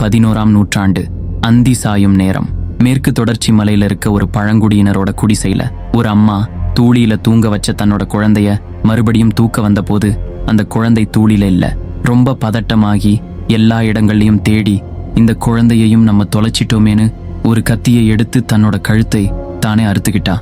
பதினோராம் நூற்றாண்டு அந்தி சாயும் நேரம். மேற்கு தொடர்ச்சி மலையில இருக்க ஒரு பழங்குடியினரோட குடிசையில ஒரு அம்மா தூளியில தூங்க வச்ச தன்னோட குழந்தைய மறுபடியும் தூக்க வந்தபோது அந்த குழந்தை தூளில இல்ல. ரொம்ப பதட்டமாகி எல்லா இடங்கள்லையும் தேடி இந்த குழந்தையையும் நம்ம தொலைச்சிட்டோமேன்னு ஒரு கத்தியை எடுத்து தன்னோட கழுத்தை தானே அறுத்துக்கிட்டா.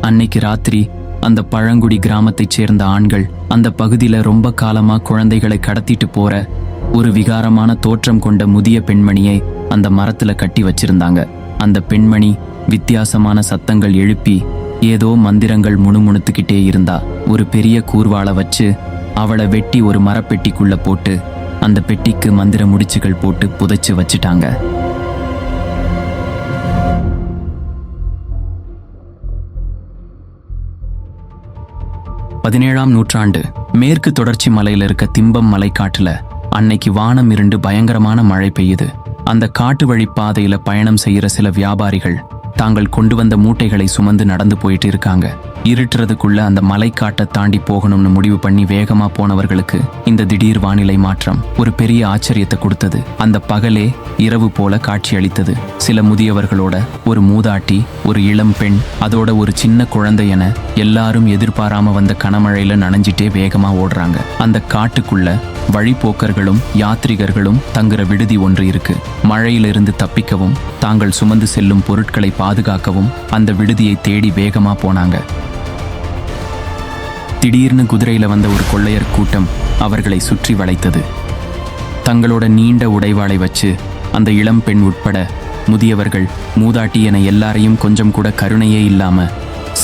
அன்னைக்கு ராத்திரி அந்த பழங்குடி கிராமத்தைச் சேர்ந்த ஆண்கள் அந்த பகுதியில ரொம்ப காலமா குழந்தைகளை கடத்திட்டு போற ஒரு விகாரமான தோற்றம் கொண்ட முதிய பெண்மணியை அந்த மரத்துல கட்டி வச்சிருந்தாங்க. அந்த பெண்மணி வித்தியாசமான சத்தங்கள் எழுப்பி ஏதோ மந்திரங்கள் முணுமுணுத்துக்கிட்டே இருந்தா. ஒரு பெரிய கூர்வாளை வச்சு அவளை வெட்டி ஒரு மரப்பெட்டிக்குள்ள போட்டு அந்த பெட்டிக்கு மந்திர முடிச்சுகள் போட்டு புதைச்சு வச்சிட்டாங்க. பதினேழாம் நூற்றாண்டு மேற்கு தொடர்ச்சி மலையில இருக்க திம்பம் மலைக்காட்டுல அன்னைக்கு வானம் இருண்டு பயங்கரமான மழை பெய்யுது. அந்த காட்டு வழி பாதையில பயணம் செய்யற சில வியாபாரிகள் தாங்கள் கொண்டு வந்த மூட்டைகளை சுமந்து நடந்து போயிட்டு இருக்காங்க. இருட்டுறதுக்குள்ள அந்த மலைக்காட்டை தாண்டி போகணும்னு முடிவு பண்ணி வேகமா போனவர்களுக்கு இந்த திடீர் வானிலை மாற்றம் ஒரு பெரிய ஆச்சரியத்தை கொடுத்தது. அந்த பகலே இரவு போல காட்சி அளித்தது சில முதியவர்களோட ஒரு மூதாட்டி ஒரு இளம் பெண் அதோட ஒரு சின்ன குழந்தை என எல்லாரும் எதிர்பாராம வந்த கனமழையில நனைஞ்சிட்டே வேகமா ஓடுறாங்க. அந்த காட்டுக்குள்ள வழிப்போக்கர்களும் யாத்ரிகர்களும் தங்குற விடுதி ஒன்று இருக்கு. மழையிலிருந்து தப்பிக்கவும் தாங்கள் சுமந்து செல்லும் பொருட்களை பாதுகாக்கவும் அந்த விடுதியை தேடி வேகமா போனாங்க. திடீர்னு குதிரையில் வந்த ஒரு கொள்ளையர் கூட்டம் அவர்களை சுற்றி வளைத்தது. தங்களோட நீண்ட உடைவாளை வச்சு அந்த இளம் பெண் உட்பட முதியவர்கள் மூதாட்டி என எல்லாரையும் கொஞ்சம் கூட கருணையே இல்லாம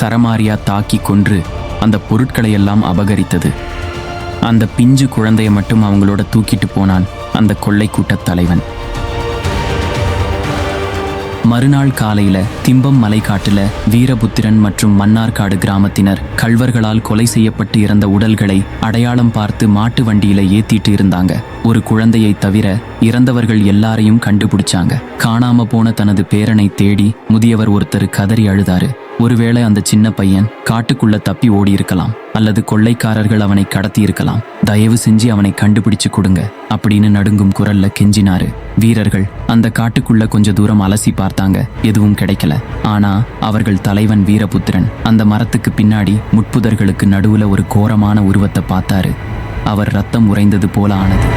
சரமாரியா தாக்கி கொன்று அந்த பொருட்களை எல்லாம் அபகரித்தது. அந்த பிஞ்சு குழந்தைய மட்டும் அவங்களோட தூக்கிட்டு போனான் அந்த கொள்ளை கூட்டத் தலைவன். மறுநாள் காலையில திம்பம் மலைக்காட்டுல வீரபுத்திரன் மற்றும் மன்னார்காடு கிராமத்தினர் கல்வர்களால் கொலை செய்யப்பட்டு இறந்த உடல்களை அடையாளம் பார்த்து மாட்டு வண்டியில ஏத்திட்டு இருந்தாங்க. ஒரு குழந்தையை தவிர இறந்தவர்கள் எல்லாரையும் கண்டுபிடிச்சாங்க. காணாம போன தனது பேரனை தேடி முதியவர் ஒருத்தர் கதறி அழுதாரு. ஒருவேளை அந்த சின்ன பையன் காட்டுக்குள்ள தப்பி ஓடி இருக்கலாம் அல்லது கொள்ளைக்காரர்கள் அவனை கடத்தி இருக்கலாம் தயவு செஞ்சு அவனை கண்டுபிடிச்சு கொடுங்க அப்படின்னு நடுங்கும் குரல்ல கெஞ்சினாரு. வீரர்கள் அந்த காட்டுக்குள்ள கொஞ்ச தூரம் அலசி பார்த்தாங்க எதுவும் கிடைக்கல. ஆனா அவர்கள் தலைவன் வீரபுத்திரன் அந்த மரத்துக்கு பின்னாடி முட்புதர்களுக்கு நடுவுல ஒரு கோரமான உருவத்தை பார்த்தாரு. அவர் ரத்தம் உறைந்தது போல ஆனது.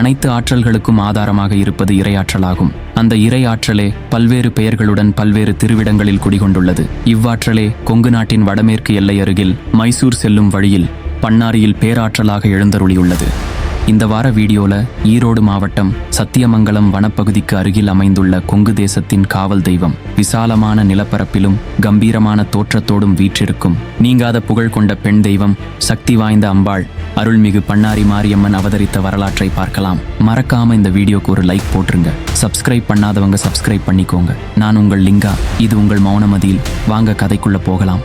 அனைத்து ஆற்றல்களுக்கும் ஆதாரமாக இருப்பது இறையாற்றலாகும் அந்த இறையாற்றலே பல்வேறு பெயர்களுடன் பல்வேறு திருவிடங்களில் குடிகொண்டுள்ளது. இவ்வாற்றலே கொங்கு நாட்டின் வடமேற்கு எல்லை அருகில் மைசூர் செல்லும் வழியில் பன்னாரியில் பேராற்றலாக எழுந்தருளியுள்ளது. இந்த வார வீடியோவில் ஈரோடு மாவட்டம் சத்தியமங்கலம் வனப்பகுதிக்கு அருகில் அமைந்துள்ள கொங்கு தேசத்தின் காவல் தெய்வம். விசாலமான நிலப்பரப்பிலும் கம்பீரமான தோற்றத்தோடும் வீற்றிருக்கும். நீங்காத புகழ் கொண்ட பெண் தெய்வம் சக்தி வாய்ந்த அம்பாள் அருள்மிகு பண்ணாரி மாரியம்மன் அவதரித்த வரலாற்றை பார்க்கலாம். மறக்காம இந்த வீடியோக்கு ஒரு லைக் போட்டுருங்க. சப்ஸ்கிரைப் பண்ணாதவங்க சப்ஸ்கிரைப் பண்ணிக்கோங்க. நான் உங்கள் லிங்கா இது உங்கள் மௌனமதியில். வாங்க கதைக்குள்ள போகலாம்.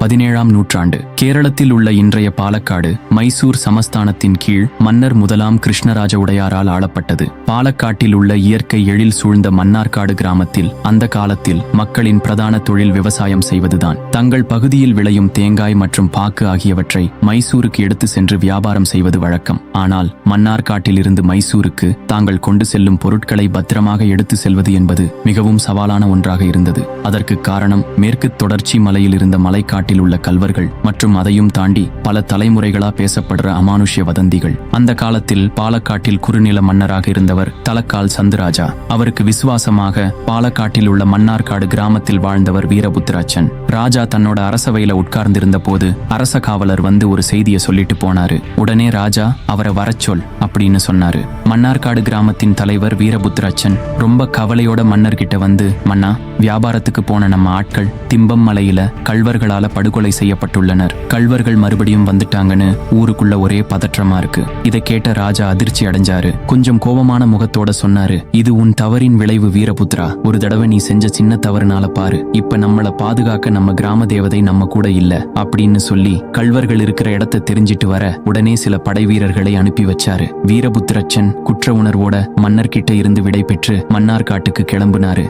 பதினேழாம் நூற்றாண்டு கேரளத்தில் உள்ள இன்றைய பாலக்காடு மைசூர் சமஸ்தானத்தின் கீழ் மன்னர் முதலாம் கிருஷ்ணராஜ உடையாரால் ஆளப்பட்டது. பாலக்காட்டில் உள்ள இயற்கை எழில் சூழ்ந்த மன்னார்காடு கிராமத்தில் அந்த காலத்தில் மக்களின் பிரதான தொழில் விவசாயம் செய்வதுதான். தங்கள் பகுதியில் விளையும் தேங்காய் மற்றும் பாக்கு ஆகியவற்றை மைசூருக்கு எடுத்து சென்று வியாபாரம் செய்வது வழக்கம். ஆனால் மன்னார்காட்டிலிருந்து மைசூருக்கு தாங்கள் கொண்டு செல்லும் பொருட்களை பத்திரமாக எடுத்து செல்வது என்பது மிகவும் சவாலான ஒன்றாக இருந்தது. அதற்கு காரணம் மேற்கு தொடர்ச்சி மலையில் இருந்த நாட்டில் உள்ள கல்வர்கள் மற்றும் அதையும் தாண்டி பல தலைமுறைகளா பேசப்படுற அமானுஷ்ய வதந்திகள். அந்த காலத்தில் பாலக்காட்டில் குறுநில மன்னராக இருந்தவர் தலக்கால் சந்துராஜா. அவருக்கு விசுவாசமாக பாலக்காட்டில் உள்ள மன்னார்காடு கிராமத்தில் வாழ்ந்தவர் வீரபுத்திராச்சன். ராஜா தன்னோட அரசவையில உட்கார்ந்திருந்த போது அரச காவலர் வந்து ஒரு செய்தியை சொல்லிட்டு போனாரு. உடனே ராஜா அவரை வரச்சொல் அப்படின்னு சொன்னாரு. மன்னார்காடு கிராமத்தின் தலைவர் வீரபுத்திராச்சன் ரொம்ப கவலையோட மன்னர்கிட்ட வந்து மன்னா வியாபாரத்துக்கு போன நம்ம ஆட்கள் திம்பம் மலையில கல்வர்களால படுகொலை செய்யப்பட்டுள்ளனர். கள்வர்கள் மறுபடியும் வந்துட்டாங்கன்னு ஊருக்குள்ள ஒரே பதற்றமா இருக்கு. இதை கேட்ட ராஜா அதிர்ச்சி அடைஞ்சாரு. கொஞ்சம் கோபமான முகத்தோட சொன்னாரு இது உன் தவறின் விளைவு வீரபுத்ரா ஒரு தடவை நீ செஞ்ச சின்ன தவறுனால பாரு. இப்ப நம்மள பாதுகாக்க நம்ம கிராம தேவதை நம்ம கூட இல்ல. அப்படின்னு சொல்லி கள்வர்கள் இருக்கிற இடத்தை தெரிஞ்சிட்டு வர உடனே சில படை வீரர்களை அனுப்பி வச்சாரு. வீரபுத்திரச்சன் குற்ற உணர்வோட மன்னர்கிட்ட இருந்து விடை பெற்று மன்னார் காட்டுக்கு கிளம்புனாரு.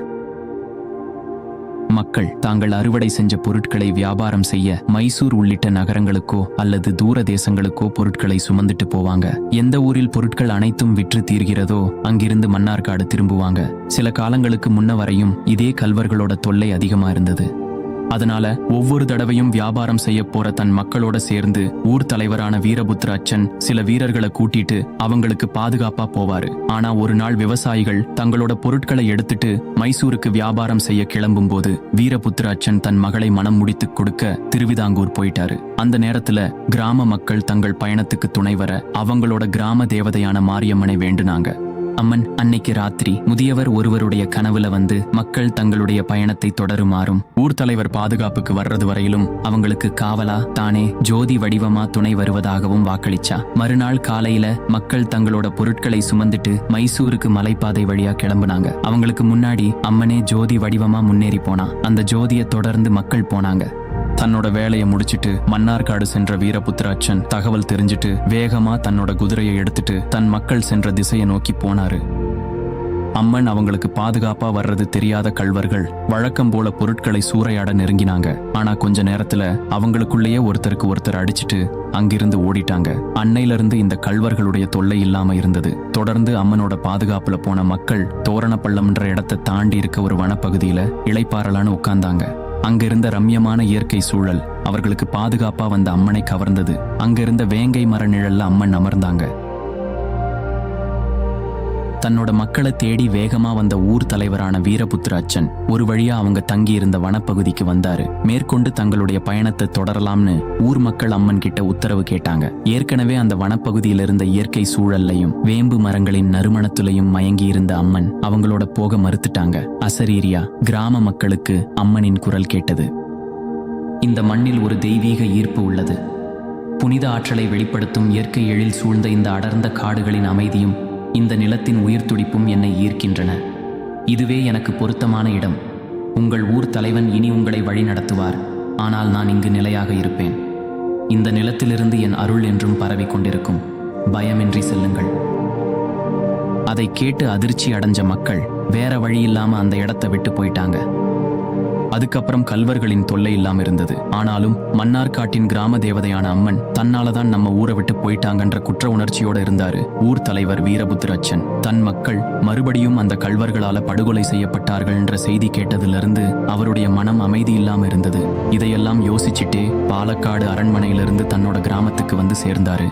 மக்கள் தாங்கள் அறுவடை செஞ்ச பொருட்களை வியாபாரம் செய்ய மைசூர் உள்ளிட்ட நகரங்களுக்கோ அல்லது தூர தேசங்களுக்கோ பொருட்களை சுமந்துட்டு போவாங்க. எந்த ஊரில் பொருட்கள் அனைத்தும் விற்று தீர்கிறதோ அங்கிருந்து மன்னார்காடு திரும்புவாங்க. சில காலங்களுக்கு முன்ன வரையும் இதே கல்வர்களோட தொல்லை அதிகமா இருந்தது. அதனால ஒவ்வொரு தடவையும் வியாபாரம் செய்ய போற தன் மக்களோட சேர்ந்து ஊர் தலைவரான வீரபுத்திர அச்சன் சில வீரர்களை கூட்டிட்டு அவங்களுக்கு பாதுகாப்பா போவாரு. ஆனா ஒரு நாள் விவசாயிகள் தங்களோட பொருட்களை எடுத்துட்டு மைசூருக்கு வியாபாரம் செய்ய கிளம்பும் போது வீரபுத்திர அச்சன் தன் மகளை மனம் முடித்து கொடுக்க திருவிதாங்கூர் போயிட்டாரு. அந்த நேரத்துல கிராம மக்கள் தங்கள் பயணத்துக்கு துணை வர அவங்களோட கிராம தேவதையான மாரியம்மனை வேண்டுனாங்க. அம்மன் அன்னைக்கு ராத்திரி முதியவர் ஒருவருடைய கனவுல வந்து மக்கள் தங்களுடைய பயணத்தை தொடருமாறும் ஊர் தலைவர் பாதுகாப்புக்கு வர்றது வரையிலும் அவங்களுக்கு காவலா தானே ஜோதி வடிவமா துணை வருவதாகவும் வாக்களிச்சா. மறுநாள் காலையில மக்கள் தங்களோட பொருட்களை சுமந்துட்டு மைசூருக்கு மலைப்பாதை வழியா கிளம்புனாங்க. அவங்களுக்கு முன்னாடி அம்மனே ஜோதி வடிவமா முன்னேறி போனா. அந்த ஜோதியை தொடர்ந்து மக்கள் போனாங்க. தன்னோட வேலையை முடிச்சிட்டு மன்னார்காடு சென்ற வீரபுத்திராச்சன் தகவல் தெரிஞ்சிட்டு வேகமா தன்னோட குதிரையை எடுத்துட்டு தன் மக்கள் சென்ற திசையை நோக்கி போனாரு. அம்மன் அவங்களுக்கு பாதுகாப்பா வர்றது தெரியாத கள்வர்கள் வழக்கம் போல பொருட்களை சூறையாட நெருங்கினாங்க. ஆனா கொஞ்ச நேரத்துல அவங்களுக்குள்ளேயே ஒருத்தருக்கு ஒருத்தர் அடிச்சிட்டு அங்கிருந்து ஓடிட்டாங்க. அன்னையிலிருந்து இந்த கள்வர்களுடைய தொல்லை இல்லாம இருந்தது. தொடர்ந்து அம்மனோட பாதுகாப்புல போன மக்கள் தோரணப்பள்ளம்ன்ற இடத்தை தாண்டி இருக்க ஒரு வனப்பகுதியில இளைப்பாறலான்னு உட்கார்ந்தாங்க. அங்கிருந்த ரம்யமான இயற்கை சூழல் அவர்களுக்கு பாதுகாப்பா வந்த அம்மனை கவர்ந்தது. அங்கிருந்த வேங்கை மர நிழல்ல அம்மன் அமர்ந்தாங்க. தன்னோட மக்களை தேடி வேகமா வந்த ஊர் தலைவரான வீரபுத்திர அச்சன் ஒரு வழியா அவங்க தங்கி இருந்த வனப்பகுதிக்கு வந்தாரு. மேற்கொண்டு தங்களுடைய பயணத்தை தொடரலாம்னு ஊர் மக்கள் அம்மன் கிட்ட உத்தரவு கேட்டாங்க. ஏற்கனவே அந்த வனப்பகுதியில் இருந்த இயற்கை சூழல்லையும் வேம்பு மரங்களின் நறுமணத்துலையும் மயங்கி இருந்த அம்மன் அவங்களோட போக மறுத்துட்டாங்க. அசரீரியா கிராம மக்களுக்கு அம்மனின் குரல் கேட்டது. இந்த மண்ணில் ஒரு தெய்வீக ஈர்ப்பு உள்ளது. புனித ஆற்றலை வெளிப்படுத்தும் இயற்கை எழில் சூழ்ந்த இந்த அடர்ந்த காடுகளின் அமைதியும் இந்த நிலத்தின் உயிர் துடிப்பும் என்னை ஈர்க்கின்றன. இதுவே எனக்கு பொருத்தமான இடம். உங்கள் ஊர் தலைவன் இனி உங்களை வழி நடத்துவார். ஆனால் நான் இங்கு நிலையாக இருப்பேன். இந்த நிலத்திலிருந்து என் அருள் என்றும் பரவிக் கொண்டிருக்கும். பயமின்றி செல்லுங்கள். அதை கேட்டு அதிர்ச்சி அடைஞ்ச மக்கள் வேற வழி இல்லாம அந்த இடத்தை விட்டு போயிட்டாங்க. அதுக்கப்புறம் கல்வர்களின் தொல்லை இல்லாம இருந்தது. ஆனாலும் மன்னார்காட்டின் கிராம தேவதையான அம்மன் தன்னால தான் நம்ம ஊரை விட்டு போயிட்டாங்கன்ற குற்ற உணர்ச்சியோட இருந்தாரு. ஊர் தலைவர் வீரபுத்திரச்சன். தன் மக்கள் மறுபடியும் அந்த கல்வர்களால படுகொலை செய்யப்பட்டார்கள்ன்ற செய்தி கேட்டதிலிருந்து அவருடைய மனம் அமைதி இல்லாம இருந்தது. இதையெல்லாம் யோசிச்சுட்டே பாலக்காடு அரண்மனையிலிருந்து தன்னோட கிராமத்துக்கு வந்து சேர்ந்தாரு.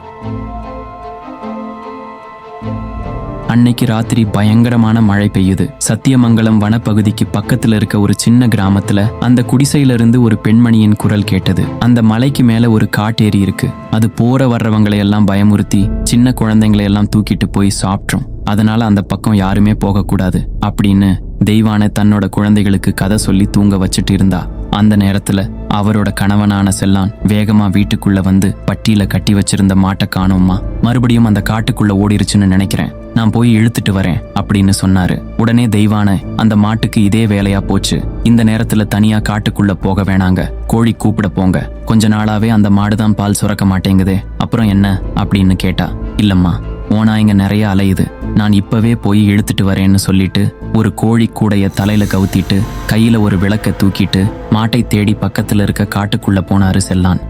அன்னைக்கு ராத்திரி பயங்கரமான மழை பெய்யுது. சத்தியமங்கலம் வனப்பகுதிக்கு பக்கத்துல இருக்க ஒரு சின்ன கிராமத்துல அந்த குடிசையில இருந்து ஒரு பெண்மணியின் குரல் கேட்டது. அந்த மலைக்கு மேல ஒரு காட்டேரி இருக்கு. அது போற வர்றவங்களை எல்லாம் பயமுறுத்தி சின்ன குழந்தைங்களை எல்லாம் தூக்கிட்டு போய் சாப்பிட்ரும் அதனால அந்த பக்கம் யாருமே போகக்கூடாது அப்படின்னு தெய்வான தன்னோட குழந்தைகளுக்கு கதை சொல்லி தூங்க வச்சுட்டு இருந்தா அந்த நேரத்துல அவரோட கணவனான செல்லான் வேகமா வீட்டுக்குள்ள வந்து பட்டியில கட்டி வச்சிருந்த மாட்டை காணோம்மா. மறுபடியும் அந்த காட்டுக்குள்ள ஓடிருச்சுன்னு நினைக்கிறேன். நான் போய் இழுத்துட்டு வரேன் அப்படின்னு சொன்னாரு. உடனே தெய்வான அந்த மாட்டுக்கு இதே வேலையா போச்சு. இந்த நேரத்துல தனியா காட்டுக்குள்ள போக வேணாங்க. கோழி கூப்பிட போங்க. கொஞ்ச நாளாவே அந்த மாடுதான் பால் சுரக்க மாட்டேங்குதே. அப்புறம் என்ன? அப்படின்னு கேட்டா இல்லம்மா ஓனா இங்க நிறைய அலையுது. நான் இப்பவே போய் இழுத்துட்டு வரேன்னு சொல்லிட்டு ஒரு கோழி கூடைய தலையில கவுத்திட்டு கையில ஒரு விளக்க தூக்கிட்டு மாட்டை தேடி பக்கத்துல இருக்க காட்டுக்குள்ள போனாரு செல்லான்.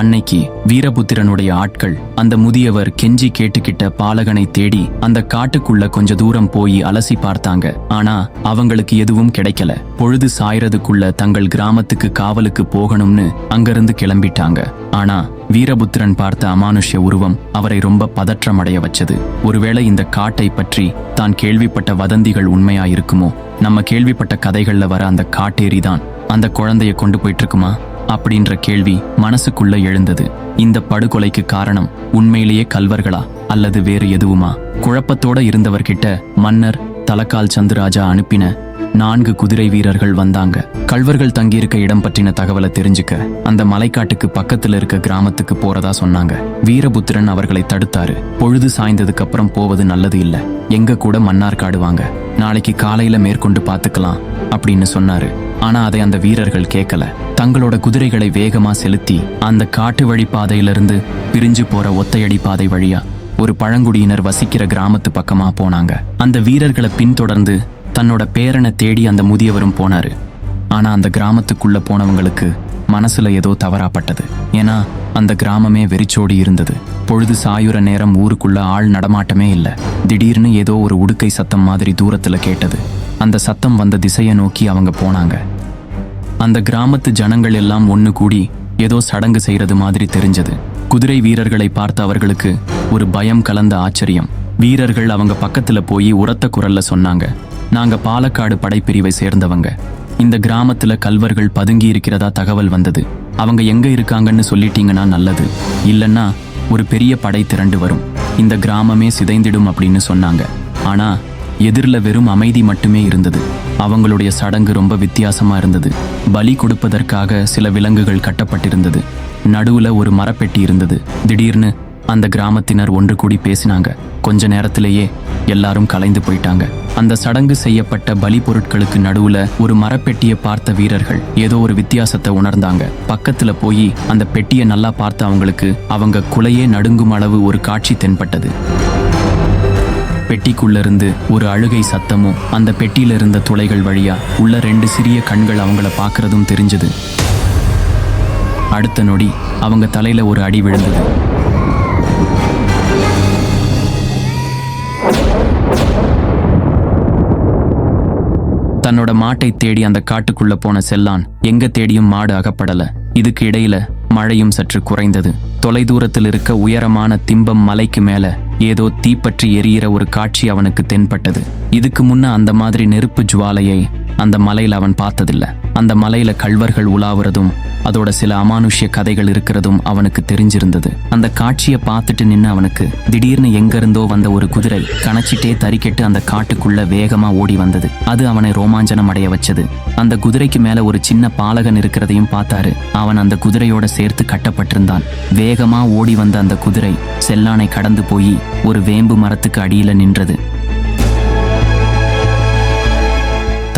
அன்னைக்கு வீரபுத்திரனுடைய ஆட்கள் அந்த முதியவர் கெஞ்சி கேட்டுக்கிட்ட பாலகனை தேடி அந்த காட்டுக்குள்ள கொஞ்ச தூரம் போய் அலசி பார்த்தாங்க. ஆனா அவங்களுக்கு எதுவும் கிடைக்கல. பொழுது சாயறதுக்குள்ள தங்கள் கிராமத்துக்கு காவலுக்கு போகணும்னு அங்கிருந்து கிளம்பிட்டாங்க. ஆனா வீரபுத்திரன் பார்த்த அமானுஷ்ய உருவம் அவரை ரொம்ப பதற்றமடைய வச்சது. ஒருவேளை இந்த காட்டை பற்றி தான் கேள்விப்பட்ட வதந்திகள் உண்மையா இருக்குமோ நம்ம கேள்விப்பட்ட கதைகள்ல வர அந்த காட்டேரி தான் அந்த குழந்தைய கொண்டு போயிட்டு இருக்குமா அப்படின்ற கேள்வி மனசுக்குள்ள எழுந்தது. இந்த படுகொலைக்கு காரணம் உண்மையிலேயே கல்வர்களா அல்லது வேறு எதுவுமா? குழப்பத்தோட இருந்தவர்கிட்ட மன்னர் தலக்கால் சந்துராஜா அனுப்பின நான்கு குதிரை வீரர்கள் வந்தாங்க. கல்வர்கள் தங்கியிருக்க இடம் பற்றின தகவலை தெரிஞ்சுக்க அந்த மலைக்காட்டுக்கு பக்கத்துல இருக்க கிராமத்துக்கு போறதா சொன்னாங்க. வீரபுத்திரன் அவர்களை தடுத்தாரு. பொழுது சாய்ந்ததுக்கு அப்புறம் போவது நல்லது இல்ல. எங்க கூட மன்னார் காடுவாங்க. நாளைக்கு காலையில மேற்கொண்டு பாத்துக்கலாம் அப்படின்னு சொன்னாரு. ஆனா அதை அந்த வீரர்கள் கேட்கல. தங்களோட குதிரைகளை வேகமா செலுத்தி அந்த காட்டு வழி பாதையிலிருந்து பிரிஞ்சு போற ஒத்தையடி பாதை வழியா ஒரு பழங்குடியினர் வசிக்கிற கிராமத்து பக்கமா போனாங்க. அந்த வீரர்களை பின்தொடர்ந்து தன்னோட பேரனை தேடி அந்த முதியவரும் போனாரு. ஆனா அந்த கிராமத்துக்குள்ள போனவங்களுக்கு மனசுல ஏதோ தவறாப்பட்டது. ஏன்னா அந்த கிராமமே வெறிச்சோடி இருந்தது. பொழுது சாயுற நேரம் ஊருக்குள்ள ஆள் நடமாட்டமே இல்லை. திடீர்னு ஏதோ ஒரு உடுக்கை சத்தம் மாதிரி தூரத்துல கேட்டது. அந்த சத்தம் வந்த திசையை நோக்கி அவங்க போனாங்க. அந்த கிராமத்து ஜனங்கள் எல்லாம் ஒன்று கூடி ஏதோ சடங்கு செய்யறது மாதிரி தெரிஞ்சது. குதிரை வீரர்களை பார்த்த அவர்களுக்கு ஒரு பயம் கலந்த ஆச்சரியம். வீரர்கள் அவங்க பக்கத்துல போய் உரத்த குரல்ல சொன்னாங்க. நாங்க பாலக்காடு படைப்பிரிவை சேர்ந்தவங்க. இந்த கிராமத்துல கல்வர்கள் பதுங்கி இருக்கிறதா தகவல் வந்தது. அவங்க எங்க இருக்காங்கன்னு சொல்லிட்டீங்கன்னா நல்லது. இல்லைன்னா ஒரு பெரிய படை திரண்டு வரும். இந்த கிராமமே சிதைந்திடும் அப்படின்னு சொன்னாங்க. ஆனா எதிரில் வெறும் அமைதி மட்டுமே இருந்தது. அவங்களுடைய சடங்கு ரொம்ப வித்தியாசமா இருந்தது. பலி கொடுப்பதற்காக சில விலங்குகள் கட்டப்பட்டிருந்தது. நடுவுல ஒரு மரப்பெட்டி இருந்தது. திடீர்னு அந்த கிராமத்தினர் ஒன்று கூடி பேசினாங்க. கொஞ்ச நேரத்திலேயே எல்லாரும் கலைந்து போயிட்டாங்க. அந்த சடங்கு செய்யப்பட்ட பலி பொருட்களுக்கு நடுவுல ஒரு மரப்பெட்டியை பார்த்த வீரர்கள் ஏதோ ஒரு வித்தியாசத்தை உணர்ந்தாங்க. பக்கத்துல போய் அந்த பெட்டியை நல்லா பார்த்த அவங்களுக்கு அவங்க குலையே நடுங்கும் அளவு ஒரு காட்சி தென்பட்டது. பெட்டிக்குள்ள இருந்து ஒரு அழுகை சத்தமும் அந்த பெட்டியில இருந்த துளைகள் வழியா உள்ள ரெண்டு சிறிய கண்கள் அவங்கள பார்க்கறதும் தெரிஞ்சது. அடுத்த நொடி அவங்க தலையில ஒரு அடி விழுந்தது. தன்னோட மாட்டை தேடி அந்த காட்டுக்குள்ள போன செல்லான் எங்க தேடியும் மாடு அகப்படல. இதுக்கு இடையில மழையும் சற்று குறைந்தது. தொலைதூரத்தில் இருக்க உயரமான திம்பம் மலைக்கு மேல ஏதோ தீப்பற்றி எரியிற ஒரு காட்சி அவனுக்கு தென்பட்டது. இதுக்கு முன்ன அந்த மாதிரி நெருப்பு ஜுவாலையை அந்த மலையில் அவன் பார்த்ததில்ல. அந்த மலையில கள்வர்கள் உலாவுறதும் அதோட சில அமானுஷ்ய கதைகள் இருக்கிறதும் அவனுக்கு தெரிஞ்சிருந்தது. அந்த காட்சியை பார்த்துட்டு நின்று அவனுக்கு திடீர்னு எங்கிருந்தோ வந்த ஒரு குதிரை கணச்சிட்டே தறிக்கெட்டு அந்த காட்டுக்குள்ள வேகமா ஓடி வந்தது. அது அவனை ரோமாஞ்சனம் அடைய வச்சது. அந்த குதிரைக்கு மேல ஒரு சின்ன பாலகன் இருக்கிறதையும் பார்த்தாரு. அவன் அந்த குதிரையோட சேர்த்து கட்டப்பட்டிருந்தான். வேகமா ஓடி வந்த அந்த குதிரை செல்லானை கடந்து போய் ஒரு வேம்பு மரத்துக்கு அடியில நின்றது.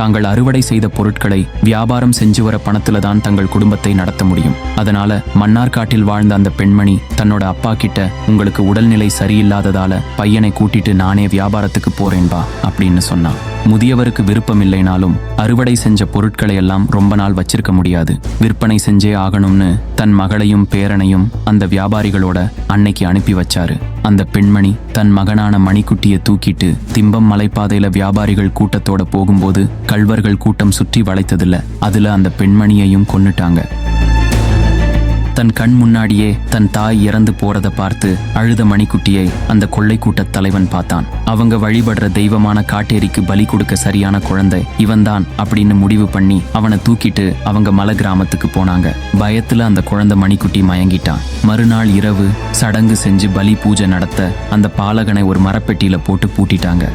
தாங்கள் அறுவடை செய்த பொருட்களை வியாபாரம் செஞ்சு வர பணத்துல தான் தங்கள் குடும்பத்தை நடத்த முடியும். அதனால மன்னார்காட்டில் வாழ்ந்த அந்த பெண்மணி தன்னோட அப்பா கிட்ட உங்களுக்கு உடல்நிலை சரியில்லாததால பையனை கூட்டிட்டு நானே வியாபாரத்துக்கு போறேன்பா அப்படின்னு சொன்னான். முதியவருக்கு விருப்பம் இல்லைனாலும் அறுவடை செஞ்ச பொருட்களை எல்லாம் ரொம்ப நாள் வச்சிருக்க முடியாது. விற்பனை செஞ்சே ஆகணும்னு தன் மகளையும் பேரனையும் அந்த வியாபாரிகளோட அன்னைக்கு அனுப்பி வச்சாரு. அந்த பெண்மணி தன் மகனான மணிக்குட்டியை தூக்கிட்டு திம்பம் மலைப்பாதையில வியாபாரிகள் கூட்டத்தோட போகும்போது கள்வர்கள் கூட்டம் சுற்றி வளைத்ததில்ல அதுல அந்த பெண்மணியையும் கொன்னுட்டாங்க. தன் கண் முன்னாடியே தன் தாய் இறந்து போறத பார்த்து அழுத மணிக்குட்டியை அந்த கொள்ளை கூட்டத் தலைவன் பார்த்தான். அவங்க வழிபடுற தெய்வமான காட்டேரிக்கு பலி கொடுக்க சரியான குழந்தை இவன்தான் அப்படின்னு முடிவு பண்ணி அவனை தூக்கிட்டு அவங்க மலை கிராமத்துக்கு போனாங்க. பயத்துல அந்த குழந்தை மணிக்குட்டி மயங்கிட்டான். மறுநாள் இரவு சடங்கு செஞ்சு பலி பூஜை நடத்த அந்த பாலகனை ஒரு மரப்பெட்டியில போட்டு பூட்டிட்டாங்க.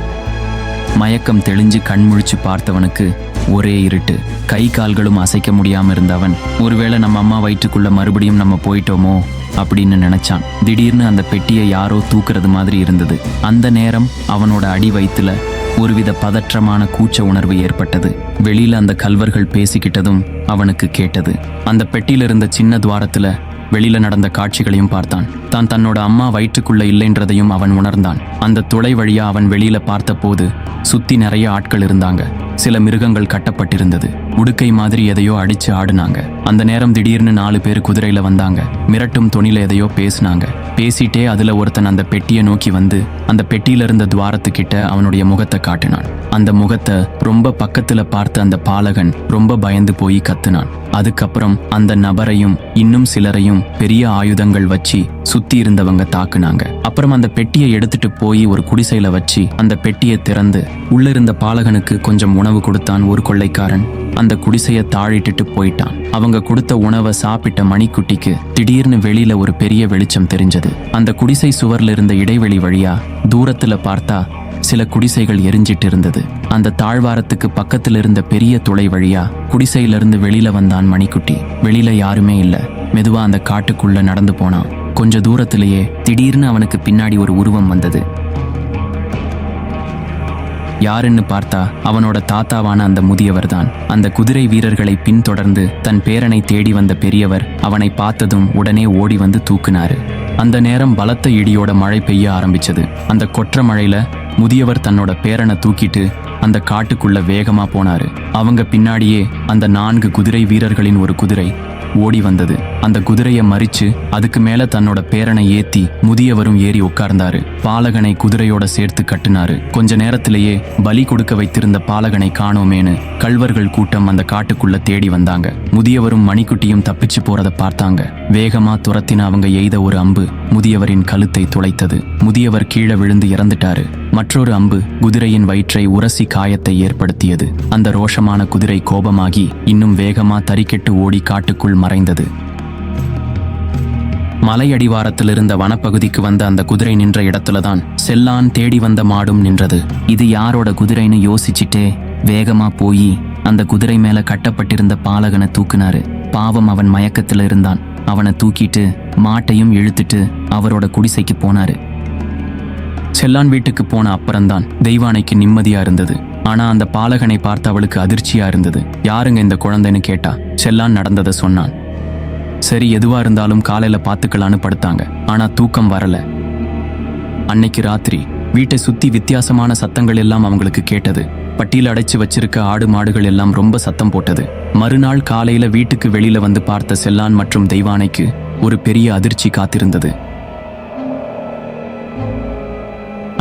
மயக்கம் தெளிஞ்சு கண் முழிச்சு பார்த்தவனுக்கு ஒரே இருட்டு. கை கால்களும் அசைக்க முடியாம இருந்தவன் ஒருவேளை நம்ம அம்மா வயிற்றுக்குள்ள மறுபடியும் நம்ம போயிட்டோமோ? அப்படின்னு நினைச்சான். திடீர்னு அந்த பெட்டியை யாரோ தூக்குறது மாதிரி இருந்தது. அந்த நேரம் அவனோட அடி வயிற்றுல ஒருவித பதற்றமான கூச்ச உணர்வு ஏற்பட்டது. வெளியில அந்த கல்வர்கள் பேசிக்கிட்டதும் அவனுக்கு கேட்டது. அந்த பெட்டியில இருந்த சின்ன துவாரத்துல வெளியில நடந்த காட்சிகளையும் பார்த்தான். தான் தன்னோட அம்மா வயிற்றுக்குள்ள இல்லைன்றதையும் அவன் உணர்ந்தான். அந்த துளை வழியா அவன் வெளியில பார்த்தபோது சுத்தி நிறைய ஆட்கள் இருந்தாங்க. சில மிருகங்கள் கட்டப்பட்டிருந்தது. உடுக்கை மாதிரி எதையோ அடிச்சு ஆடுனாங்க. அந்த நேரம் திடீர்னு நாலு பேர் குதிரையில வந்தாங்க. மிரட்டும் தொனில எதையோ பேசினாங்க. பேசிட்டே அதுல ஒருத்தன் அந்த பெட்டியை நோக்கி வந்து அந்த பெட்டியில இருந்த துவாரத்துக்கிட்ட அவனுடைய முகத்தை காட்டினான். அந்த முகத்தை ரொம்ப பக்கத்துல பார்த்த அந்த பாலகன் ரொம்ப பயந்து போய் கத்துனான். அதுக்கப்புறம் அந்த நபரையும் இன்னும் சிலரையும் பெரிய ஆயுதங்கள் வச்சு சுத்தி இருந்தவங்க தாக்குனாங்க. அப்புறம் அந்த பெட்டியை எடுத்துட்டு போய் ஒரு குடிசையில வச்சு அந்த பெட்டியை திறந்து உள்ள இருந்த பாலகனுக்கு கொஞ்சம் உணவு கொடுத்தான் ஒரு கொள்ளைக்காரன். அந்த குடிசையை தாழிட்டுட்டு போயிட்டான். அவங்க கொடுத்த உணவை சாப்பிட்ட மணிக்குட்டிக்கு திடீர்னு வெளியில ஒரு பெரிய வெளிச்சம் தெரிஞ்சது. அந்த குடிசை சுவர்ல இருந்த இடைவெளி வழியா தூரத்துல பார்த்தா சில குடிசைகள் எரிஞ்சிட்டு இருந்தது. அந்த தாழ்வாரத்துக்கு பக்கத்துல இருந்த பெரிய துளை வழியா குடிசையிலிருந்து வெளியில வந்தான் மணிக்குட்டி. வெளியில யாருமே இல்ல. மெதுவா அந்த காட்டுக்குள்ள நடந்து போனான். கொஞ்ச தூரத்திலேயே திடீர்னு அவனுக்கு பின்னாடி ஒரு உருவம் வந்தது. யாருன்னு பார்த்தா அவனோட தாத்தாவான அந்த முதியவர் தான் அந்த குதிரை வீரர்களை பின்தொடர்ந்து தன் பேரனை தேடி வந்த பெரியவர் அவனை பார்த்ததும் உடனே ஓடி வந்து தூக்குனாரு. அந்த நேரம் பலத்த இடியோட மழை பெய்ய ஆரம்பிச்சது. அந்த கொற்ற மழையில முதியவர் தன்னோட பேரனை தூக்கிட்டு அந்த காட்டுக்குள்ள வேகமா போனாரு. அவங்க பின்னாடியே அந்த நான்கு குதிரை வீரர்களின் ஒரு குதிரை. ஓடி வந்தது. அந்த குதிரையை மறிச்சு அதுக்கு மேல தன்னோட பேரனை ஏத்தி முதியவரும் ஏறி உட்கார்ந்தாரு. பாலகனை குதிரையோட சேர்த்து கட்டினாரு. கொஞ்ச நேரத்திலேயே பலி கொடுக்க வைத்திருந்த பாலகனை காணோமேனு கள்வர்கள் கூட்டம் அந்த காட்டுக்குள்ள தேடி வந்தாங்க. முதியவரும் மணிக்குட்டியும் தப்பிச்சு போறத பார்த்தாங்க. வேகமா துரத்தின அவங்க எய்த ஒரு அம்பு முதியவரின் கழுத்தை துளைத்தது. முதியவர் கீழே விழுந்து இறந்துட்டாரு. மற்றொரு அம்பு குதிரையின் வயிற்றை உரசி காயத்தை ஏற்படுத்தியது. அந்த ரோஷமான குதிரை கோபமாகி இன்னும் வேகமா தறிக்கெட்டு ஓடி காட்டுக்குள் மறைந்தது. மலை இருந்த வனப்பகுதிக்கு வந்த அந்த குதிரை நின்ற இடத்துல தான் செல்லான் தேடி வந்த மாடும் நின்றது. இது யாரோட குதிரைன்னு யோசிச்சுட்டே வேகமா போய் அந்த குதிரை மேல கட்டப்பட்டிருந்த பாலகனை தூக்குனாரு. பாவம் அவன் மயக்கத்துல இருந்தான் அவனை தூக்கிட்டு மாட்டையும் இழுத்துட்டு அவரோட குடிசைக்கு போனாரு. செல்லான் வீட்டுக்கு போன அப்புறம்தான் தெய்வானைக்கு நிம்மதியா இருந்தது. ஆனா அந்த பாலகனை பார்த்து அவளுக்கு அதிர்ச்சியா இருந்தது. யாருங்க இந்த குழந்தைன்னு கேட்டா செல்லான் நடந்ததை சொன்னான். சரி எதுவா இருந்தாலும் காலையில பாத்துக்கலான்னு படுத்தாங்க. ஆனா தூக்கம் வரல. அன்னைக்கு ராத்திரி வீட்டை சுத்தி வித்தியாசமான சத்தங்கள் எல்லாம் அவங்களுக்கு கேட்டது. பட்டியல் அடைச்சு வச்சிருக்க ஆடு மாடுகள் எல்லாம் ரொம்ப சத்தம் போட்டது. மறுநாள் காலையில வீட்டுக்கு வெளியில வந்து பார்த்த செல்லான் மற்றும் தெய்வானைக்கு ஒரு பெரிய அதிர்ச்சி காத்திருந்தது.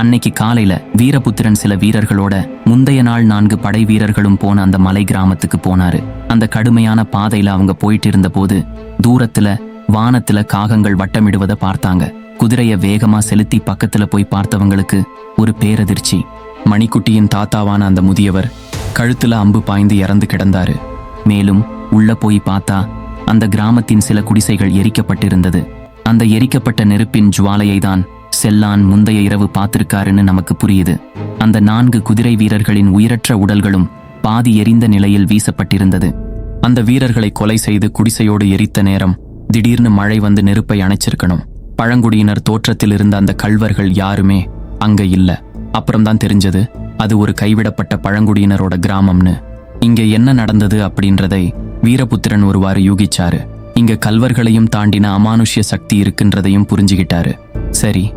அன்னைக்கு காலையில வீரபுத்திரன் சில வீரர்களோட முந்தைய நாள் நான்கு படை வீரர்களும் போன அந்த மலை கிராமத்துக்கு போனாரு. அந்த கடுமையான பாதையில அவங்க போயிட்டு இருந்த போது தூரத்துல வானத்துல காகங்கள் வட்டமிடுவதை பார்த்தாங்க. குதிரைய வேகமா செலுத்தி பக்கத்துல போய் பார்த்தவங்களுக்கு ஒரு பேரதிர்ச்சி. மணிக்குட்டியின் தாத்தாவான அந்த முதியவர் கழுத்துல அம்பு பாய்ந்து இறந்து கிடந்தாரு. மேலும் உள்ள போய் பார்த்தா அந்த கிராமத்தின் சில குடிசைகள் எரிக்கப்பட்டிருந்தது. அந்த எரிக்கப்பட்ட நெருப்பின் ஜுவாலையை தான் செல்லான் முந்தைய இரவு பார்த்திருக்காருன்னு நமக்கு புரியுது. அந்த நான்கு குதிரை வீரர்களின் உயிரற்ற உடல்களும் பாதி எரிந்த நிலையில் வீசப்பட்டிருந்தது. அந்த வீரர்களை கொலை செய்து குடிசையோடு எரித்த நேரம் திடீர்னு மழை வந்து நெருப்பை அணைச்சிருக்கணும். பழங்குடியினர் தோற்றத்தில் இருந்த அந்த கல்வர்கள் யாருமே அங்க இல்ல. அப்புறம்தான் தெரிஞ்சது அது ஒரு கைவிடப்பட்ட பழங்குடியினரோட கிராமம்னு. இங்க என்ன நடந்தது அப்படின்றதை வீரபுத்திரன் ஒருவாறு யூகிச்சாரு. இங்க கல்வர்களையும் தாண்டின அமானுஷ்ய சக்தி இருக்குன்றதையும் புரிஞ்சுகிட்டாரு. சரி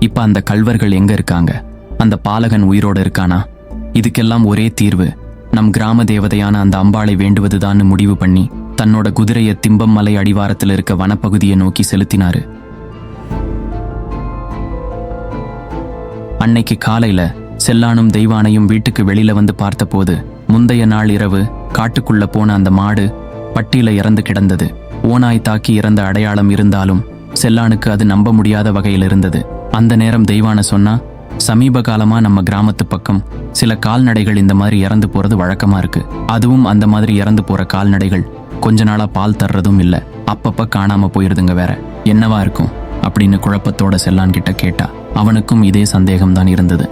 இப்ப அந்த கல்வர்கள் எங்க இருக்காங்க? அந்த பாலகன் உயிரோட இருக்கானா? இதுக்கெல்லாம் ஒரே தீர்வு. நம் கிராம தேவதையான அந்த அம்பாளை வேண்டுவதுதான்னு முடிவு பண்ணி தன்னோட குதிரையை திம்பம் மலை அடிவாரத்தில் இருக்க வனப்பகுதியை நோக்கி செலுத்தினாரு. அன்னைக்கு காலையில செல்லானும் தெய்வானையும் வீட்டுக்கு வெளியில வந்து பார்த்தபோது முந்தைய நாள் இரவு காட்டுக்குள்ள போன அந்த மாடு பட்டியில இறந்து கிடந்தது. ஓனாய் தாக்கி இறந்த அடையாளம் இருந்தாலும் செல்லானுக்கு அது நம்ப முடியாத வகையில் இருந்தது. அந்த நேரம் தெய்வான சொன்னா சமீப காலமா நம்ம கிராமத்து பக்கம் சில கால்நடைகள் இந்த மாதிரி இறந்து போறது வழக்கமா இருக்கு. அதுவும் அந்த மாதிரி இறந்து போற கால்நடைகள் கொஞ்ச நாளா பால் தர்றதும் இல்ல. அப்பப்ப காணாம போயிருதுங்க வேற. என்னவா இருக்கும்? அப்படின்னு குழப்பத்தோட செல்லான் கிட்ட கேட்டா அவனுக்கும் இதே சந்தேகம்தான் இருந்தது.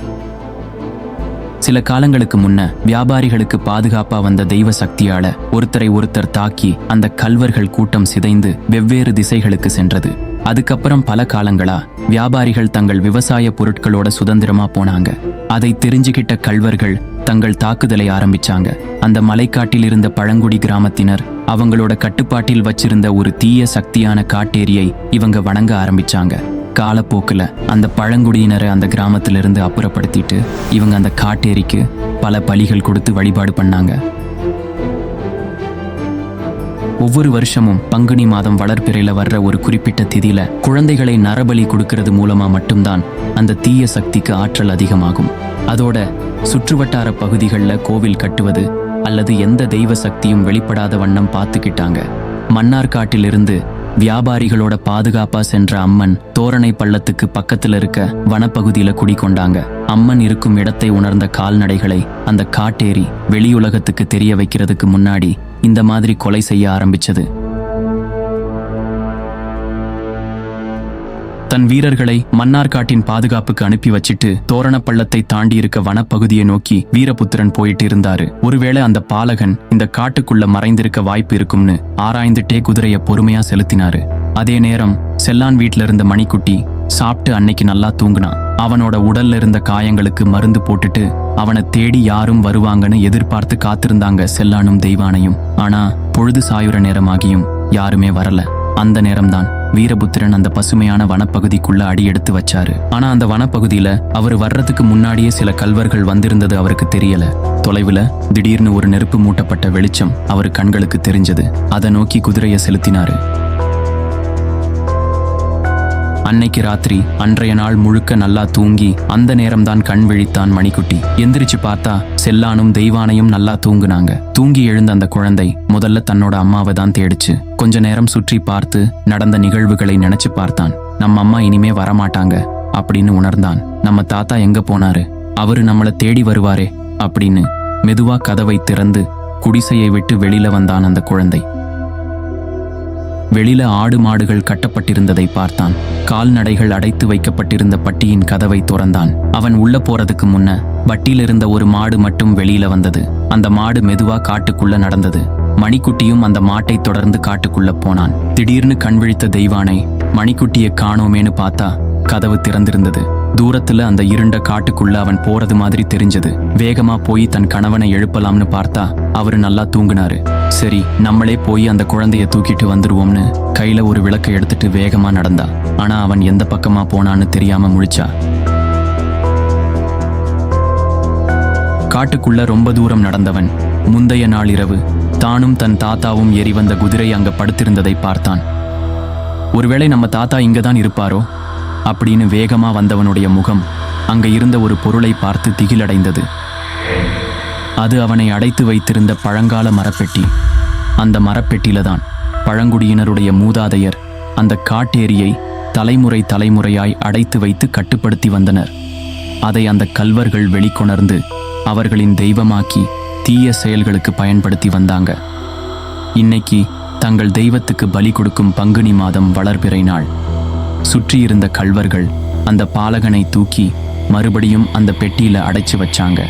சில காலங்களுக்கு முன்ன வியாபாரிகளுக்கு பாதுகாப்பா வந்த தெய்வ சக்தியால ஒருத்தரை ஒருத்தர் தாக்கி அந்த கல்வர்கள் கூட்டம் சிதைந்து வெவ்வேறு திசைகளுக்கு சென்றது. அதுக்கப்புறம் பல காலங்களா வியாபாரிகள் தங்கள் விவசாய பொருட்களோட சுதந்திரமா போனாங்க. அதை தெரிஞ்சுகிட்ட கல்வர்கள் தங்கள் தாக்குதலை ஆரம்பிச்சாங்க. அந்த மலைக்காட்டில் இருந்த பழங்குடி கிராமத்தினர் அவங்களோட கட்டுப்பாட்டில் வச்சிருந்த ஒரு தீய சக்தியான காட்டேரியை இவங்க வணங்க ஆரம்பிச்சாங்க. காலப்போக்கில் அந்த பழங்குடியினரை அந்த கிராமத்திலிருந்து அப்புறப்படுத்திட்டு இவங்க அந்த காட்டேரிக்கு பல பலிகள் கொடுத்து வழிபாடு பண்ணாங்க. ஒவ்வொரு வருஷமும் பங்குனி மாதம் வளர்ப்பிறையில வர்ற ஒரு குறிப்பிட்ட திதியில குழந்தைகளை நரபலி கொடுக்கறது மூலமா மட்டும்தான் அந்த தீய சக்திக்கு ஆற்றல் அதிகமாகும். அதோட சுற்றுவட்டார பகுதிகளில் கோவில் கட்டுவது அல்லது எந்த தெய்வ சக்தியும் வெளிப்படாத வண்ணம் பார்த்துக்கிட்டாங்க. மன்னார்காட்டிலிருந்து வியாபாரிகளோட பாதுகாப்பா சென்ற அம்மன் தோரணை பள்ளத்துக்கு பக்கத்துல இருக்க வனப்பகுதியில குடிக்கொண்டாங்க அம்மன் இருக்கும் இடத்தை உணர்ந்த கால்நடைகளை அந்த காட்டேரி வெளியுலகத்துக்கு தெரிய வைக்கிறதுக்கு முன்னாடி இந்த மாதிரி கொலை செய்ய ஆரம்பிச்சது. தன் வீரர்களை மன்னார்காட்டின் பாதுகாப்புக்கு அனுப்பி வச்சிட்டு தோரணப்பள்ளத்தை தாண்டி இருக்க வனப்பகுதியை நோக்கி வீரபுத்திரன் போயிட்டு இருந்தாரு. ஒருவேளை அந்த பாலகன் இந்த காட்டுக்குள்ள மறைந்திருக்க வாய்ப்பு இருக்கும்னு ஆராய்ந்துட்டே குதிரைய பொறுமையா செலுத்தினாரு. அதே நேரம் செல்லான் வீட்டில இருந்த மணிக்குட்டி சாப்பிட்டு அன்னைக்கு நல்லா தூங்கினான். அவனோட உடல்ல இருந்த காயங்களுக்கு மருந்து போட்டுட்டு அவனை தேடி யாரும் வருவாங்கன்னு எதிர்பார்த்து காத்திருந்தாங்க செல்லானும் தெய்வானையும். ஆனா பொழுது சாயுற நேரமாகியும் யாருமே வரல. அந்த நேரம்தான் வீரபுத்திரன் அந்த பசுமையான வனப்பகுதிக்குள்ள அடி எடுத்து வச்சாரு. ஆனா அந்த வனப்பகுதியில அவர் வர்றதுக்கு முன்னாடியே சில கல்வர்கள் வந்திருந்தது அவருக்கு தெரியல. தொலைவுல திடீர்னு ஒரு நெருப்பு மூட்டப்பட்ட வெளிச்சம் அவர் கண்களுக்கு தெரிஞ்சது. அதை நோக்கி குதிரையை செலுத்தினாரு. அன்னைக்கு ராத்திரி அன்றைய நாள் முழுக்க நல்லா தூங்கி அந்த நேரம்தான் கண் விழித்தான் மணிக்குட்டி. எந்திரிச்சு பார்த்தா செல்லானும் தெய்வானையும் நல்லா தூங்குனாங்க. தூங்கி எழுந்த அந்த குழந்தை முதல்ல தன்னோட அம்மாவை தான் தேடிச்சு. கொஞ்ச நேரம் சுற்றி பார்த்து நடந்த நிகழ்வுகளை நினைச்சு பார்த்தான். நம்ம அம்மா இனிமே வரமாட்டாங்க அப்படின்னு உணர்ந்தான். நம்ம தாத்தா எங்க போனாரு? அவரு நம்மள தேடி வருவாரே அப்படின்னு மெதுவா கதவை திறந்து குடிசையை விட்டு வெளியில வந்தான் அந்த குழந்தை. வெளியில ஆடு மாடுகள் கட்டப்பட்டிருந்ததை பார்த்தான். கால்நடைகள் அடைத்து வைக்கப்பட்டிருந்த பட்டியின் கதவை துறந்தான். அவன் உள்ள போறதுக்கு முன்ன பட்டியிலிருந்த ஒரு மாடு மட்டும் வெளியில வந்தது. அந்த மாடு மெதுவா காட்டுக்குள்ள நடந்தது. மணிக்குட்டியும் அந்த மாட்டை தொடர்ந்து காட்டுக்குள்ள போனான். திடீர்னு கண் விழித்த தெய்வானை மணிக்குட்டியை காணோமேன்னு பார்த்தா கதவு திறந்திருந்தது. தூரத்துல அந்த இருண்ட காட்டுக்குள்ள அவன் போறது மாதிரி தெரிஞ்சது. வேகமா போய் தன் கணவனை எழுப்பலாம்னு பார்த்தா அவரு நல்லா தூங்குனாரு. சரி நம்மளே போய் அந்த குழந்தைய தூக்கிட்டு வந்துருவோம்னு கையில ஒரு விளக்கை எடுத்துட்டு வேகமா நடந்தா. ஆனா அவன் எந்த பக்கமா போனான்னு தெரியாம முழிச்சா. காட்டுக்குள்ள ரொம்ப தூரம் நடந்தவன். முந்தைய நாள் இரவு தானும் தன் தாத்தாவும் எரி வந்த குதிரை அங்க படுத்திருந்ததை பார்த்தான். ஒருவேளை நம்ம தாத்தா இங்கதான் இருப்பாரோ? அப்படின்னு வேகமா வந்தவனுடைய முகம் அங்க இருந்த ஒரு பொருளை பார்த்து திகிலடைந்தது. அது அவனை அடைத்து வைத்திருந்த பழங்கால மரப்பெட்டி. அந்த மரப்பெட்டியில தான் பழங்குடியினருடைய மூதாதையர் அந்த காட்டேரியை தலைமுறை தலைமுறையாய் அடைத்து வைத்து கட்டுப்படுத்தி வந்தனர். அதை அந்த கல்வர்கள் வெளிக்கொணர்ந்து அவர்களின் தெய்வமாக்கி தீய செயல்களுக்கு பயன்படுத்தி வந்தாங்க. இன்னைக்கு தங்கள் தெய்வத்துக்கு பலி கொடுக்கும் பங்குனி மாதம் வளர்பிறை நாள். சுற்றியிருந்த கல்வர்கள் அந்த பாலகனை தூக்கி மறுபடியும் அந்த பெட்டியில அடைச்சு வச்சாங்க.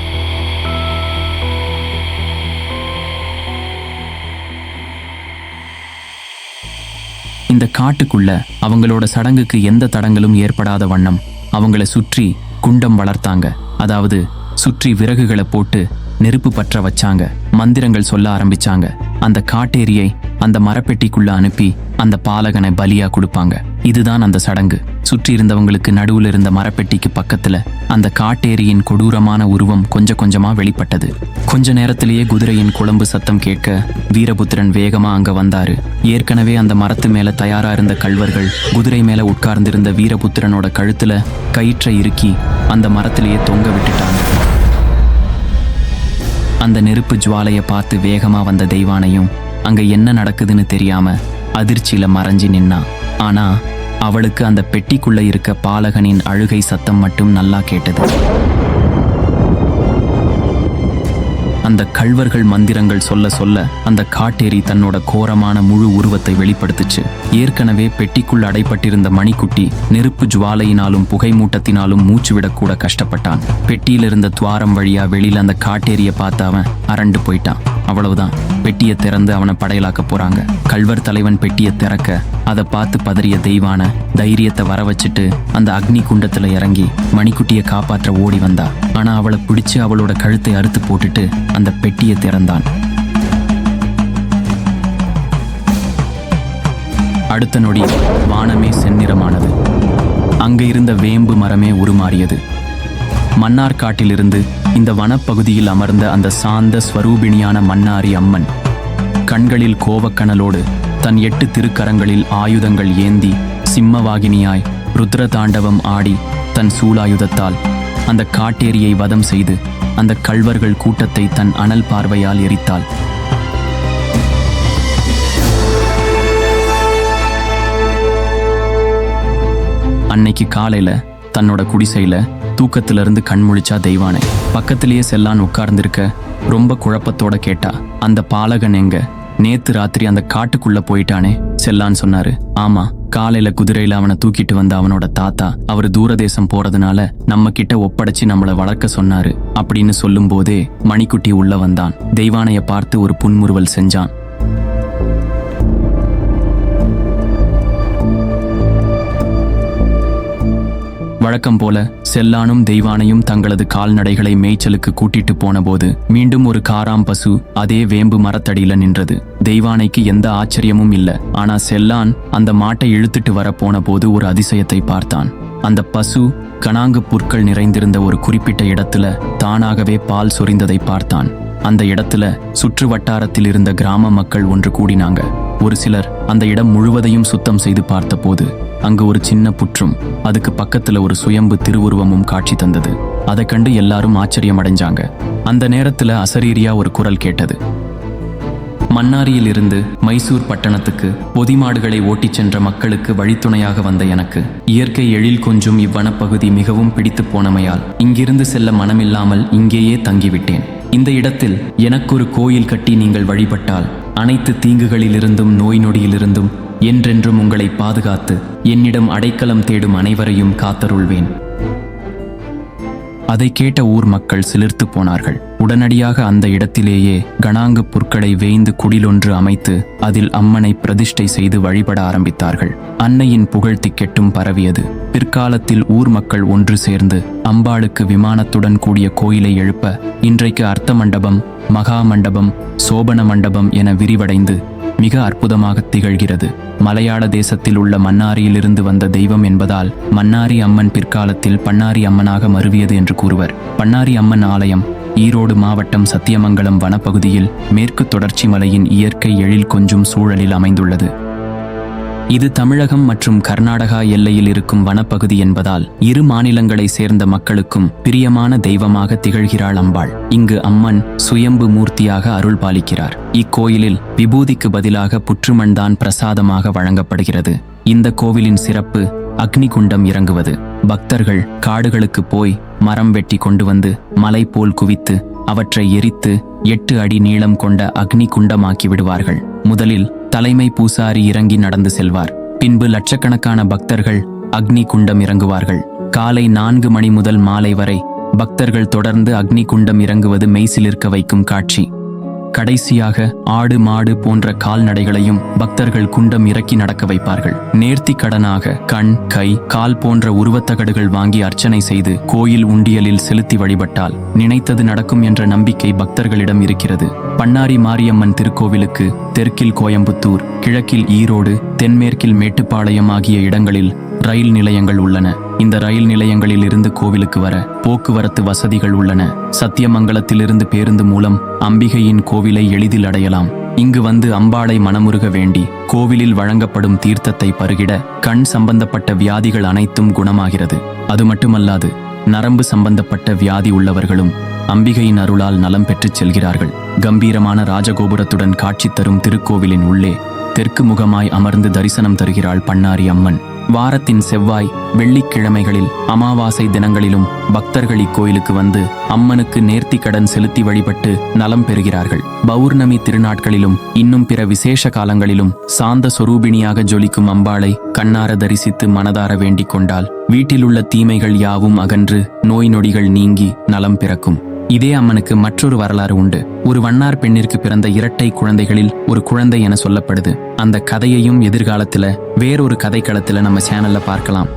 இந்த காட்டுக்குள்ள அவங்களோட சடங்குக்கு எந்த தடங்களும் ஏற்படாத வண்ணம் அவங்கள சுற்றி குண்டம் வளர்த்தாங்க. அதாவது சுற்றி விறகுகளை போட்டு நெருப்பு பற்ற வச்சாங்க. மந்திரங்கள் சொல்ல ஆரம்பிச்சாங்க. அந்த காட்டேரியை அந்த மரப்பெட்டிக்குள்ள அனுப்பி அந்த பாலகனை பலியா கொடுப்பாங்க. இதுதான் அந்த சடங்கு. சுற்றி இருந்தவங்களுக்கு நடுவில் இருந்த மரப்பெட்டிக்கு பக்கத்துல அந்த காட்டேரியின் கொடூரமான உருவம் கொஞ்சம் கொஞ்சமா வெளிப்பட்டது. கொஞ்ச நேரத்திலேயே குதிரையின் குழம்பு சத்தம் கேட்க வீரபுத்திரன் வேகமா அங்க வந்தாரு. ஏற்கனவே அந்த மரத்து மேல தயாரா இருந்த கல்வர்கள் குதிரை மேல உட்கார்ந்திருந்த வீரபுத்திரனோட கழுத்துல கயிற்றை இறுக்கி அந்த மரத்திலேயே தொங்க விட்டுட்டாங்க. அந்த நெருப்பு ஜுவாலையை பார்த்து வேகமா வந்த தெய்வானையும் அங்க என்ன நடக்குதுன்னு தெரியாம அதிர்ச்சியில மறைஞ்சு நின்னான் ஆனா அவளுக்கு அந்த பெட்டிக்குள்ள இருக்க பாலகனின் அழுகை சத்தம் மட்டும் நல்லா கேட்டது. அந்த கள்வர்கள் மந்திரங்கள் சொல்ல சொல்ல அந்த காட்டேரி தன்னோட கோரமான முழு உருவத்தை வெளிப்படுத்துச்சு. ஏற்கனவே பெட்டிக்குள் அடைப்பட்டிருந்த மணிக்குட்டி நெருப்பு ஜுவாலையினாலும் புகை மூட்டத்தினாலும் மூச்சு விடக்கூட கஷ்டப்பட்டான். பெட்டியிலிருந்த துவாரம் வழியா வெளியில அந்த காட்டேரிய பார்த்து அவன் அரண்டு போயிட்டான். அவ்வளவுதான். பெட்டியை திறந்து அவனை படையலாக்க போறாங்க. கல்வர் தலைவன் பெட்டியை திறக்க அதை பார்த்து பதறிய தெய்வான தைரியத்தை வர வச்சுட்டு அந்த அக்னி குண்டத்துல இறங்கி மணிக்குட்டியை காப்பாற்ற ஓடி வந்தா. ஆனா அவளை பிடிச்சு அவளோட கழுத்தை அறுத்து போட்டுட்டு அந்த பெட்டியை திறந்தான். அடுத்த நொடி வானமே செந்நிறமானது. அங்கே இருந்த வேம்பு மரமே உருமாறியது. மன்னார் காட்டிலிருந்து இந்த வனப்பகுதியில் அமர்ந்த அந்த சாந்த ஸ்வரூபிணியான மன்னாரி அம்மன் கண்களில் கோவக்கணலோடு தன் எட்டு திருக்கரங்களில் ஆயுதங்கள் ஏந்தி சிம்மவாகினியாய் ருத்ர தாண்டவம் ஆடி தன் சூலாயுதத்தால் அந்த காட்டேரியை வதம் செய்து அந்த கள்வர்கள் கூட்டத்தை தன் அனல் பார்வையால் எரித்தாள். அன்னைக்கு காலையில தன்னோட குடிசையில தூக்கத்துல இருந்து கண் முழிச்சா தெய்வானை. பக்கத்திலேயே செல்லான் உட்கார்ந்திருக்க ரொம்ப குழப்பத்தோட கேட்டா அந்த பாலகன் எங்க? நேத்து ராத்திரி அந்த காட்டுக்குள்ள போயிட்டானே செல்லான்னு சொன்னாரு. ஆமா காலையில குதிரையில அவனை தூக்கிட்டு வந்த அவனோட தாத்தா அவர் தூரதேசம் போறதுனால நம்ம கிட்ட ஒப்படைச்சு நம்மள வளர்க்க சொன்னாரு அப்படின்னு சொல்லும் போதே மணிக்குட்டி உள்ள வந்தான். தெய்வானைய பார்த்து ஒரு புன்முறுவல் செஞ்சான். வழக்கம் போல செல்லானும் தெய்வானையும் தங்களது கால்நடைகளை மேய்ச்சலுக்கு கூட்டிட்டு போனபோது மீண்டும் ஒரு காராம் பசு அதே வேம்பு மரத்தடியில நின்றது. தெய்வானைக்கு எந்த ஆச்சரியமும் இல்ல. ஆனா செல்லான் அந்த மாட்டை இழுத்துட்டு வர போன போது ஒரு அதிசயத்தை பார்த்தான். அந்த பசு கணாங்கு புற்கள் நிறைந்திருந்த ஒரு குறிப்பிட்ட இடத்துல தானாகவே பால் சொரிந்ததை பார்த்தான். அந்த இடத்துல சுற்று வட்டாரத்தில் இருந்த கிராம மக்கள் ஒன்று கூடினாங்க. ஒரு சிலர் அந்த இடம் முழுவதையும் சுத்தம் செய்து பார்த்தபோது அங்கு ஒரு சின்ன புற்றும் அதுக்கு பக்கத்துல ஒரு சுயம்பு திருவுருவமும் காட்சி தந்தது. அதை கண்டு எல்லாரும் ஆச்சரியம் அடைஞ்சாங்க அந்த நேரத்துல அசரீரியா ஒரு குரல் கேட்டது. மன்னாரியில் இருந்து மைசூர் பட்டணத்துக்கு பொதிமாடுகளை ஓட்டிச் சென்ற மக்களுக்கு வழித்துணையாக வந்த எனக்கு இயற்கை எழில் கொஞ்சும் இவ்வனப்பகுதி மிகவும் பிடித்து போனமையால் இங்கிருந்து செல்ல மனமில்லாமல் இங்கேயே தங்கிவிட்டேன். இந்த இடத்தில் எனக்கொரு கோயில் கட்டி நீங்கள் வழிபட்டால் அனைத்து தீங்குகளிலிருந்தும் நோய் நொடியிலிருந்தும் என்றென்றும் உங்களை பாதுகாத்து என்னிடம் அடைக்கலம் தேடும் அனைவரையும் காத்தருள்வேன். அதை கேட்ட ஊர் மக்கள் சிலிர்த்து போனார்கள். உடனடியாக அந்த இடத்திலேயே கணாங்க புற்களை வேய்ந்து குடிலொன்று அமைத்து அதில் அம்மனை பிரதிஷ்டை செய்து வழிபட ஆரம்பித்தார்கள். அன்னையின் புகழ் திக்கெட்டும் பரவியது. பிற்காலத்தில் ஊர் மக்கள் ஒன்று சேர்ந்து அம்பாளுக்கு விமானத்துடன் கூடிய கோயிலை எழுப்ப இன்றைக்கு அர்த்த மண்டபம் மகா மண்டபம் சோபன மண்டபம் என விரிவடைந்து மிக அற்புதமாக திகழ்கிறது. மலையாள தேசத்தில் உள்ள மன்னாரியிலிருந்து வந்த தெய்வம் என்பதால் மன்னாரி அம்மன் பிற்காலத்தில் பன்னாரி அம்மனாக மருவியது என்று கூறுவர். பன்னாரி அம்மன் ஆலயம் ஈரோடு மாவட்டம் சத்தியமங்கலம் வனப்பகுதியில் மேற்கு தொடர்ச்சி மலையின் இயற்கை எழில் கொஞ்சும் சூழலில் அமைந்துள்ளது. இது தமிழகம் மற்றும் கர்நாடகா எல்லையில் இருக்கும் வனப்பகுதி என்பதால் இரு மாநிலங்களை சேர்ந்த மக்களுக்கும் பிரியமான தெய்வமாக திகழ்கிறாள் அம்பாள். இங்கு அம்மன் சுயம்பு மூர்த்தியாக அருள் பாலிக்கிறார். இக்கோயிலில் விபூதிக்கு பதிலாக புற்றுமண்தான் பிரசாதமாக வழங்கப்படுகிறது. இந்த கோவிலின் சிறப்பு அக்னிகுண்டம் இறங்குவது. பக்தர்கள் காடுகளுக்கு போய் மரம் வெட்டி கொண்டு வந்து மலை போல் குவித்து அவற்றை எரித்து எட்டு அடி நீளம் கொண்ட அக்னி குண்டமாக்கி விடுவார்கள். முதலில் தலைமை பூசாரி இறங்கி நடந்து செல்வார். பின்பு லட்சக்கணக்கான பக்தர்கள் அக்னி குண்டம் இறங்குவார்கள். காலை நான்கு மணி முதல் மாலை வரை பக்தர்கள் தொடர்ந்து அக்னி குண்டம் இறங்குவது மெய்சிலிருக்க வைக்கும் காட்சி. கடைசியாக ஆடு மாடு போன்ற கால்நடைகளையும் பக்தர்கள் குண்டம் இறக்கி நடக்க வைப்பார்கள். நேர்த்தி கடனாக கண் கை கால் போன்ற உருவத்தகடுகள் வாங்கி அர்ச்சனை செய்து கோயில் உண்டியலில் செலுத்தி வழிபட்டால் நினைத்தது நடக்கும் என்ற நம்பிக்கை பக்தர்களிடம் இருக்கிறது. பண்ணாரி மாரியம்மன் திருக்கோவிலுக்கு தெற்கில் கோயம்புத்தூர் கிழக்கில் ஈரோடு தென்மேற்கில் மேட்டுப்பாளையம் ஆகிய இடங்களில் ரயில் நிலையங்கள் உள்ளன. இந்த ரயில் நிலையங்களில் இருந்து கோவிலுக்கு வர போக்குவரத்து வசதிகள் உள்ளன. சத்தியமங்கலத்திலிருந்து பேருந்து மூலம் அம்பிகையின் கோவிலை எளிதில் அடையலாம். இங்கு வந்து அம்பாளை மனமுருக வேண்டி கோவிலில் வழங்கப்படும் தீர்த்தத்தை பருகிட கண் சம்பந்தப்பட்ட வியாதிகள் அனைத்தும் குணமாகிறது. அது மட்டுமல்லாது நரம்பு சம்பந்தப்பட்ட வியாதி உள்ளவர்களும் அம்பிகையின் அருளால் நலம் பெற்றுச் செல்கிறார்கள். கம்பீரமான ராஜகோபுரத்துடன் காட்சி தரும் திருக்கோவிலின் உள்ளே தெற்கு முகமாய் அமர்ந்து தரிசனம் தருகிறாள் பண்ணாரி அம்மன். வாரத்தின் செவ்வாய் வெள்ளிக்கிழமைகளில் அமாவாசை தினங்களிலும் பக்தர்கள் இக்கோயிலுக்கு வந்து அம்மனுக்கு நேர்த்தி கடன் செலுத்தி வழிபட்டு நலம் பெறுகிறார்கள். பௌர்ணமி திருநாட்களிலும் இன்னும் பிற விசேஷ காலங்களிலும் சாந்த சொரூபிணியாக ஜொலிக்கும் அம்பாளை கண்ணார தரிசித்து மனதார வேண்டிக் கொண்டால் வீட்டிலுள்ள தீமைகள் யாவும் அகன்று நோய் நொடிகள் நீங்கி நலம் பிறக்கும். இதே அம்மனுக்கு மற்றொரு வரலாறு உண்டு. ஒரு வண்ணார் பெண்ணிற்கு பிறந்த இரட்டை குழந்தைகளில் ஒரு குழந்தை என சொல்லப்படுது. அந்த கதையையும் எதிர்காலத்துல வேறொரு கதைக்களத்துல நம்ம சேனல்ல பார்க்கலாம்.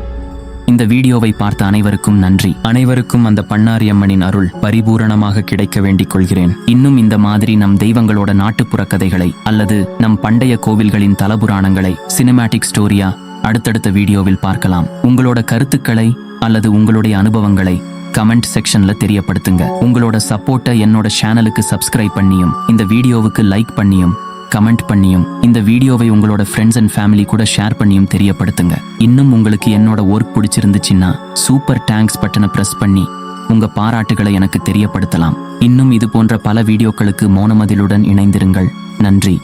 இந்த வீடியோவை பார்த்த அனைவருக்கும் நன்றி. அனைவருக்கும் அந்த பண்ணாரி அம்மனின் அருள் பரிபூரணமாக கிடைக்க வேண்டிக் கொள்கிறேன். இன்னும் இந்த மாதிரி நம் தெய்வங்களோட நாட்டுப்புற கதைகளை அல்லது நம் பண்டைய கோவில்களின் தலபுராணங்களை சினிமேட்டிக் ஸ்டோரியா அடுத்தடுத்த வீடியோவில் பார்க்கலாம். உங்களோட கருத்துக்களை அல்லது உங்களுடைய அனுபவங்களை கமெண்ட் செக்ஷன்ல தெரியப்படுத்துங்க. உங்களோட சப்போர்ட்டை என்னோட சேனலுக்கு சப்ஸ்கிரைப் பண்ணியும் இந்த வீடியோவுக்கு லைக் பண்ணியும் கமெண்ட் பண்ணியும் இந்த வீடியோவை உங்களோட ஃப்ரெண்ட்ஸ் அண்ட் ஃபேமிலி கூட ஷேர் பண்ணியும் தெரியப்படுத்துங்க. இன்னும் உங்களுக்கு என்னோட ஒர்க் பிடிச்சிருந்துச்சுன்னா சூப்பர் டேங்க்ஸ் பட்டனை ப்ரெஸ் பண்ணி உங்க பாராட்டுகளை எனக்கு தெரியப்படுத்தலாம். இன்னும் இது போன்ற பல வீடியோக்களுக்கு மோனமதிலுடன் இணைந்திருங்கள். நன்றி.